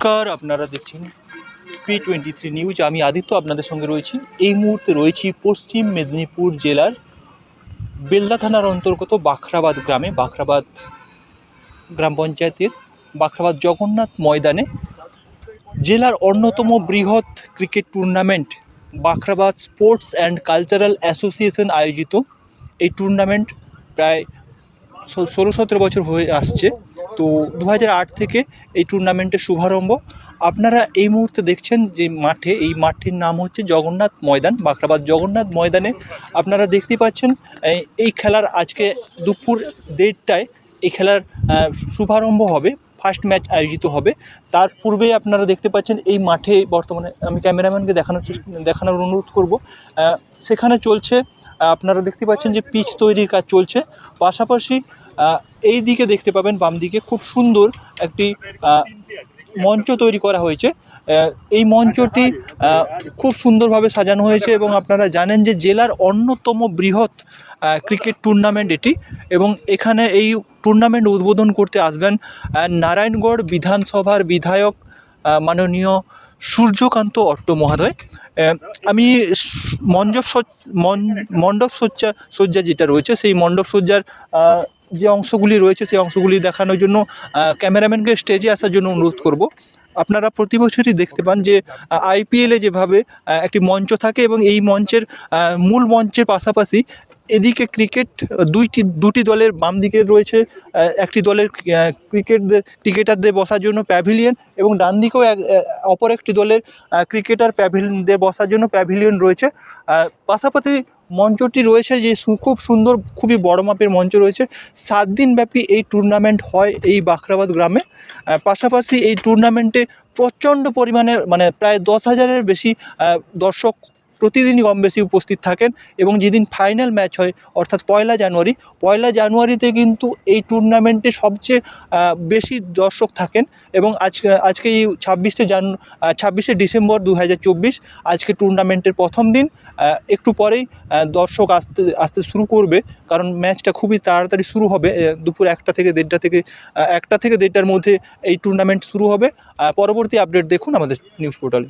নমস্কার, আপনারা দেখছেন পি টোয়েন্টি থ্রি নিউজ আমি আদিত্য আপনাদের সঙ্গে রয়েছি। এই মুহূর্তে রয়েছি পশ্চিম মেদিনীপুর জেলার বেলদা থানার অন্তর্গত বাখরাবাদ গ্রামে। বাখরাবাদ গ্রাম পঞ্চায়েতের বাখরাবাদ জগন্নাথ ময়দানে জেলার অন্যতম বৃহৎ cricket tournament Bakhrabad sports and cultural association আয়োজিত। এই টুর্নামেন্ট প্রায় ষোলো, সতেরো বছর হয়ে আসছে। তো দু থেকে এই টুর্নামেন্টের শুভারম্ভ। আপনারা এই মুহূর্তে দেখছেন যে মাঠে, এই মাঠটির নাম হচ্ছে জগন্নাথ ময়দান বাখরাবাদ জগন্নাথ ময়দানে। আপনারা দেখতে পাচ্ছেন এই- খেলার আজকে দুপুর দেড়টায় এই খেলার শুভারম্ভ হবে, ফার্স্ট ম্যাচ আয়োজিত হবে। তার পূর্বে আপনারা দেখতে পাচ্ছেন, এই মাঠে বর্তমানে আমি ক্যামেরাম্যানকে দেখানোর দেখানোর অনুরোধ করব। সেখানে চলছে আপনারা দেখতে পাচ্ছেন যে পিচ তৈরির কাজ চলছে। পাশাপাশি এই দিকে দেখতে পাবেন বাম দিকে খুব সুন্দর একটি মঞ্চ তৈরি করা হয়েছে। এই মঞ্চটি খুব সুন্দরভাবে সাজানো হয়েছে এবং আপনারা জানেন যে জেলার অন্যতম বৃহৎ ক্রিকেট টুর্নামেন্ট এটি এবং এখানে এই টুর্নামেন্ট উদ্বোধন করতে আসবেন নারায়ণগড় বিধানসভার বিধায়ক মাননীয় সূর্যকান্ত অট্ট মহাদয়। আমি মণ্ডপ মণ্ডপ সজ্জা সজ্জা যেটা রয়েছে, সেই মণ্ডপ সজ্জার যে অংশগুলি রয়েছে, সেই অংশগুলি দেখানোর জন্য ক্যামেরাম্যানকে স্টেজে আসার জন্য অনুরোধ করব। আপনারা প্রতি বছরই দেখতে পান যে আইপিএলে যেভাবে একটি মঞ্চ থাকে এবং এই মঞ্চের মূল মঞ্চের পাশাপাশি এদিকে ক্রিকেট দুইটি, দুটি দলের বাম দিকে রয়েছে একটি দলের ক্রিকেটদের ক্রিকেটারদের বসার জন্য প্যাভিলিয়ন এবং ডান দিকেও এক অপর একটি দলের ক্রিকেটার প্যাভিলিয়নদের বসার জন্য প্যাভিলিয়ন রয়েছে। পাশাপাশি মঞ্চটি রয়েছে যে খুব সুন্দর, খুবই বড় মাপের মঞ্চ রয়েছে। সাত দিনব্যাপী এই টুর্নামেন্ট হয় এই বাখরাবাদ গ্রামে। পাশাপাশি এই টুর্নামেন্টে প্রচণ্ড পরিমাণে মানে প্রায় দশ হাজারের বেশি দর্শক প্রতিদিনই কম বেশি উপস্থিত থাকেন এবং যেদিন ফাইনাল ম্যাচ হয়, অর্থাৎ পয়লা জানুয়ারি, পয়লা জানুয়ারিতে কিন্তু এই টুর্নামেন্টে সবচেয়ে বেশি দর্শক থাকেন এবং আজকে আজকে এই ছাব্বিশে জান ছাব্বিশে ডিসেম্বর দু হাজার চব্বিশ, আজকে টুর্নামেন্টের প্রথম দিন একটু পরেই দর্শক আসতে আসতে শুরু করবে কারণ ম্যাচটা খুবই তাড়াতাড়ি শুরু হবে দুপুর একটা থেকে দেড়টা থেকে একটা থেকে দেড়টার মধ্যে এই টুর্নামেন্ট শুরু হবে। পরবর্তী আপডেট দেখুন আমাদের নিউজ পোর্টালে